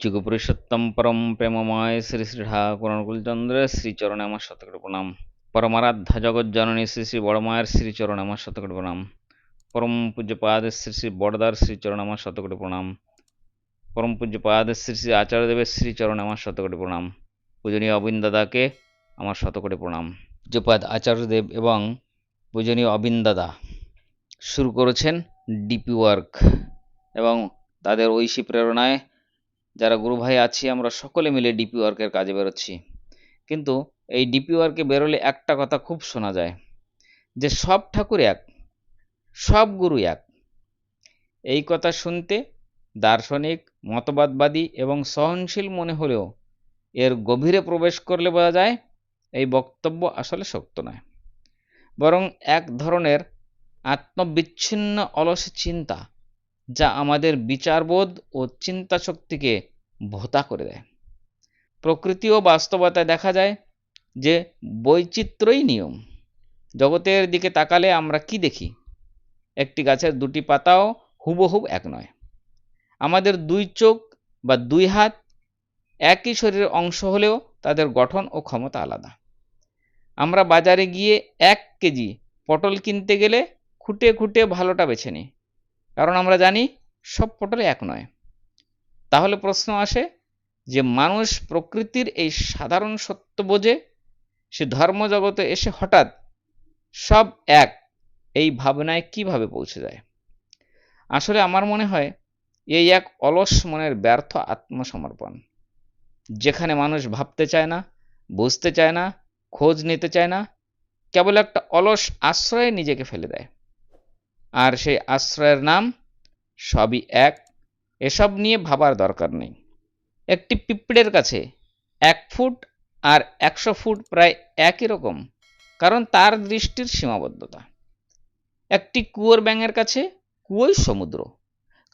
যুগপুরুষোত্তম পরম প্রেমময় শ্রী শ্রী ঠাকুর অনুকূলচন্দ্র শ্রীচরণে আমার শতকোটি প্রণাম পরমারাধ্যা জগজ্জননী শ্রী শ্রী বড়মায়ের শ্রীচরণে আমার শতকোটি প্রণাম পরম পূজ্যপাদ শ্রী শ্রী বড়দার শ্রীচরণ আমার শতকোটি প্রণাম পরম পূজ্যপাদ শ্রী শ্রী আচার্যদেবের শ্রীচরণে আমার শতকোটি প্রণাম পূজনীয় অবিন দাদাকে আমার শতকোটি প্রণাম পূজ্যপাদ আচার্যদেব এবং পূজনীয় অবিন দাদা শুরু করেছেন ডিপি ওয়ার্ক এবং তাদের ঐশী প্রেরণায় যারা গুরু ভাই আছি, আমরা সকলে মিলে ডিপি ওয়ার্কের কাজে বেরোচ্ছি। কিন্তু এই ডিপি ওয়ার্কে বেরোলে একটা কথা খুব শোনা যায়, যে সব ঠাকুর এক, সব গুরু এক। এই কথা শুনতে দার্শনিক, মতবাদবাদী এবং সহনশীল মনে হলেও এর গভীরে প্রবেশ করলে বোঝা যায় এই বক্তব্য আসলে সত্য নয়। বরং এক ধরনের আত্মবিচ্ছিন্ন অলস চিন্তা, যা আমাদের বিচারবোধ ও চিন্তা শক্তিকে ভোতা করে দেয়। প্রকৃতি ও বাস্তবতায় দেখা যায় যে বৈচিত্র্যই নিয়ম। জগতের দিকে তাকালে আমরা কি দেখি? একটি গাছের দুটি পাতাও হুবহুব এক নয়। আমাদের দুই চোখ বা দুই হাত একই শরীরের অংশ হলেও তাদের গঠন ও ক্ষমতা আলাদা। আমরা বাজারে গিয়ে এক কেজি পটল কিনতে গেলে খুঁটে খুঁটে ভালোটা বেছে নিই। কারণ আমরা জানি সব পটল এক নয়। তাহলে প্রশ্ন আসে যে মানুষ প্রকৃতির এই সাধারণ সত্য বোঝে? সে ধর্মজগতে এসে হঠাৎ সব এক এই ভাবনায় কীভাবে পৌঁছে যায়? আসলে আমার মনে হয় এই এক অলস মনের ব্যর্থ আত্মসমর্পণ, যেখানে মানুষ ভাবতে চায় না, বুঝতে চায় না, খোঁজ নিতে চায় না, কেবল একটা অলস আশ্রয়ে নিজেকে ফেলে দেয়। আর সেই আশ্রয়ের নাম সবই এক এসব নিয়ে ভাবার দরকার নেই। একটি পিঁপড়ের কাছে এক ফুট আর একশো ফুট প্রায় একই রকম, কারণ তার দৃষ্টির সীমাবদ্ধতা। একটি কুয়োর ব্যাঙের কাছে কুয়োই সমুদ্র,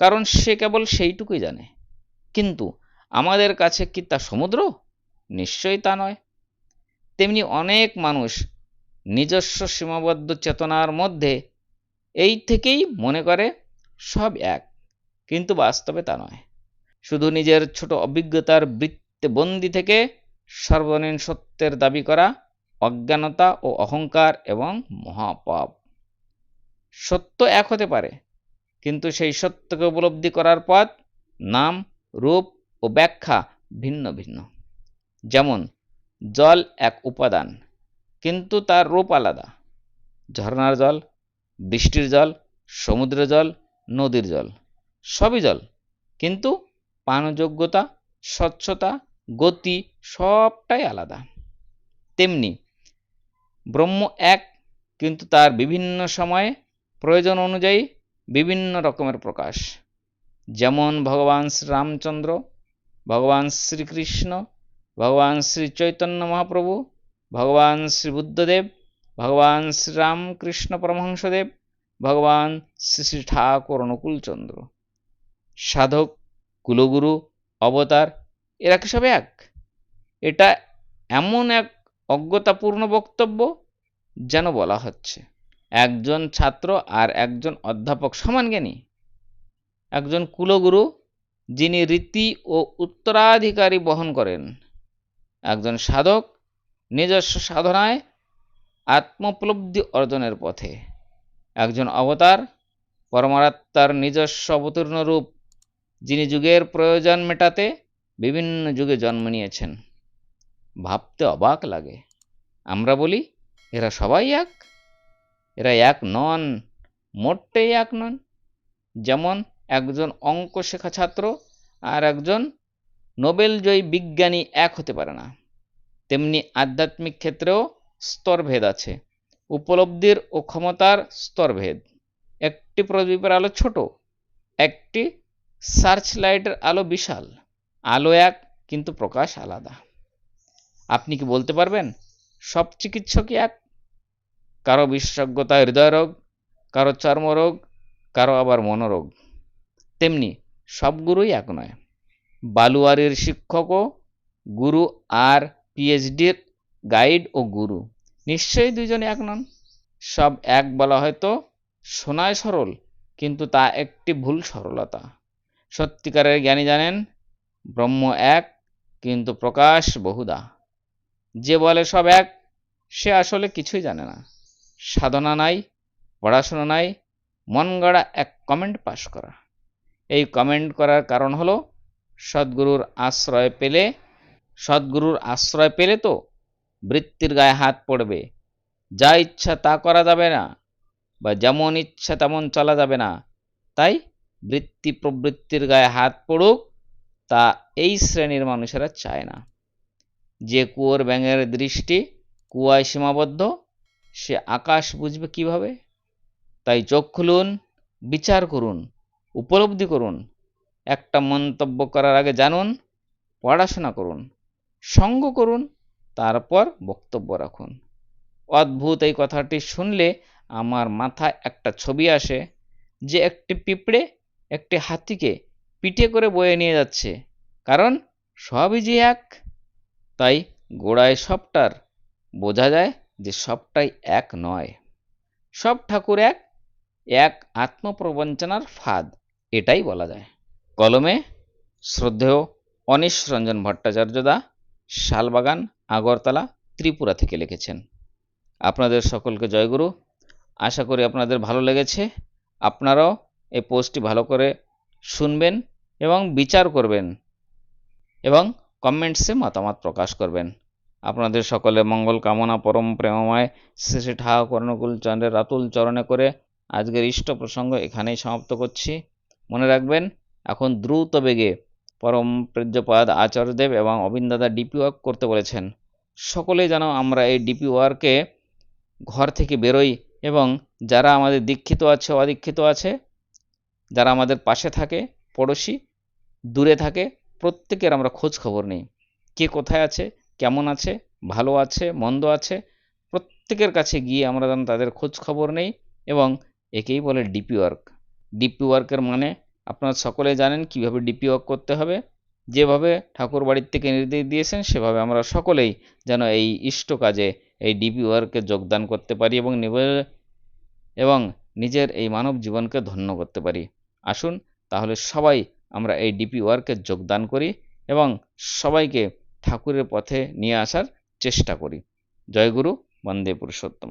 কারণ সে কেবল সেইটুকুই জানে। কিন্তু আমাদের কাছে কি তা সমুদ্র? নিশ্চয়ই তা নয়। তেমনি অনেক মানুষ নিজস্ব সীমাবদ্ধ চেতনার মধ্যে এই থেকেই মনে করে সব এক। কিন্তু বাস্তবে তা নয়। শুধু নিজের ছোট অভিজ্ঞতার বৃত্তে বন্দি থেকে সর্বনীন সত্যের দাবি করা, অজ্ঞানতা ও অহংকার এবং মহাপাপ। সত্য এক হতে পারে, কিন্তু সেই সত্যকে উপলব্ধি করার পথ, নাম, রূপ ও ব্যাখ্যা ভিন্ন ভিন্ন। যেমন, জল এক উপাদান, কিন্তু তার রূপ আলাদা। ঝর্নার জল, বৃষ্টির জল, সমুদ্রের জল, নদীর জল। সবই জল। কিন্তু পানযোগ্যতা, স্বচ্ছতা, গতি সবটাই আলাদা। তেমনি ব্রহ্ম এক, কিন্তু তার বিভিন্ন সময়ে প্রয়োজন অনুযায়ী বিভিন্ন রকমের প্রকাশ। যেমন ভগবান শ্রীরামচন্দ্র, ভগবান শ্রীকৃষ্ণ, ভগবান শ্রী চৈতন্য মহাপ্রভু, ভগবান শ্রী বুদ্ধদেব ভগবান শ্রীরামকৃষ্ণ পরমহংসদেব, ভগবান শ্রী শ্রী ঠাকুর অনুকূলচন্দ্র। সাধক, কুলগুরু, অবতার, এরা কি সব এক? এটা এমন এক অজ্ঞতাপূর্ণ বক্তব্য যেন বলা হচ্ছে। একজন ছাত্র আর একজন অধ্যাপক সমান জ্ঞানী। একজন কুলগুরু যিনি রীতি ও উত্তরাধিকারী বহন করেন। একজন সাধক নিজস্ব সাধনায় আত্মোপলব্ধি অর্জনের পথে। একজন অবতার পরমাত্মার নিজস্ব অবতীর্ণ রূপ যিনি যুগের প্রয়োজন মেটাতে বিভিন্ন যুগে জন্ম নিয়েছেন। ভাবতে অবাক লাগে। আমরা বলি, এরা সবাই এক? এরা এক নন, মোটেই এক নন। যেমন একজন অঙ্ক শেখা ছাত্র আর একজন নোবেলজয়ী বিজ্ঞানী এক হতে পারে না। তেমনি আধ্যাত্মিক ক্ষেত্রেও স্তরভেদ আছে। উপলব্ধির ও ক্ষমতার স্তরভেদ। একটি প্রদীপের আলো ছোট, একটি সার্চ লাইটের আলো বিশাল। আলো এক, কিন্তু প্রকাশ আলাদা। আপনি কি বলতে পারবেন, সব চিকিৎসকই এক? কারও বিশেষজ্ঞতা হৃদয় রোগ, কারও চর্মরোগ, কারও আবার মনোরোগ। তেমনি সব গুরুই এক নয়। বালুয়ারির শিক্ষকও গুরু আর পিএইচডির গাইড ও গুরু। নিশ্চয়ই দুইজনে এক নন। সব এক বলা হয়তো শোনায় সরল, কিন্তু তা একটি ভুল সরলতা। সত্যিকারের জ্ঞানী জানেন, ব্রহ্ম এক, কিন্তু প্রকাশ বহুদা। যে বলে সব এক, সে আসলে কিছুই জানে না। সাধনা নাই, পড়াশোনা নাই, মন গড়া এক কমেন্ট পাশ করা। এই কমেন্ট করার কারণ হলো, সদ্গুরুর আশ্রয় পেলে, সদ্গুরুর আশ্রয় পেলে তো বৃত্তির গায়ে হাত পড়বে। যা ইচ্ছা তা করা যাবে না, বা যেমন ইচ্ছা তেমন চলা যাবে না, তাই বৃত্তি প্রবৃত্তির গায়ে হাত পড়ুক, তা এই শ্রেণির মানুষেরা চায় না। যে কুয়োর ব্যাঙের দৃষ্টি কুয়ায় সীমাবদ্ধ, সে আকাশ বুঝবে কীভাবে? তাই চোখ খুলুন, বিচার করুন, উপলব্ধি করুন, একটা মন্তব্য করার আগে জানুন, পড়াশোনা করুন, সঙ্গ করুন, তারপর বক্তব্য রাখুন। অদ্ভুত এই কথাটি শুনলে আমার মাথায় একটা ছবি আসে যে একটি পিঁপড়ে একটি হাতিকে পিঠে করে বয়ে নিয়ে যাচ্ছে। কারণ সবই যে এক, তাই গোড়ায় সবটার বোঝা যায় যে সবটাই এক নয়। সব ঠাকুর এক এক আত্মপ্রবঞ্চনার ফাঁদ, এটাই বলা যায়। কলমে শ্রদ্ধেয় অনিশ রঞ্জন ভট্টাচার্যদা শালবাগান, আগরতলা, ত্রিপুরা থেকে লিখেছেন। আপনাদের সকলকে জয়গুরু। আশা করি আপনাদের ভালো লেগেছে। আপনারাও এই পোস্টটি ভালো করে শুনবেন এবং বিচার করবেন এবং কমেন্টসে মতামত প্রকাশ করবেন। আপনাদের সকলে মঙ্গল কামনা, পরম প্রেমময় শ্রী ঠাকুর অনুকূল চন্দ্রের রাতুল চরণে করে আজকের ইষ্ট প্রসঙ্গ এখানেই সমাপ্ত করছি। মনে রাখবেন, এখন দ্রুত বেগে পরম পূজ্যপাদ আচার্যদেব এবং অবিন্দাদা ডিপি ওয়ার্ক করতে বলেছেন। সকলেই যেন আমরা এই ডিপি ওয়ার্কে ঘর থেকে বেরোই এবং যারা আমাদের দীক্ষিত আছে, অদীক্ষিত আছে যারা আমাদের পাশে থাকে, পড়োশি, দূরে থাকে, প্রত্যেকের আমরা খোঁজ খবর নিই। কে কোথায় আছে, কেমন আছে, ভালো আছে, মন্দ আছে, প্রত্যেকের কাছে গিয়ে আমরা যেন তাদের খোঁজ খবর নেই এবং একেই বলে ডিপি ওয়ার্ক। ডিপি ওয়ার্কের মানে আপনারা সকলে জানেন কীভাবে ডিপি ওয়ার্ক করতে হবে। যেভাবে ঠাকুর বাড়ির থেকে নির্দেশ দিয়েছেন, সেভাবে আমরা সকলেই যেন এই ইষ্ট কাজে এই ডিপি ওয়ার্কে যোগদান করতে পারি এবং এবং নিজের এই মানব জীবনকে ধন্য করতে পারি। আসুন, তাহলে সবাই আমরা এই ডিপি ওয়ার্কে যোগদান করি এবং সবাইকে ঠাকুরের পথে নিয়ে আসার চেষ্টা করি। জয়গুরু বন্দে পুরুষোত্তম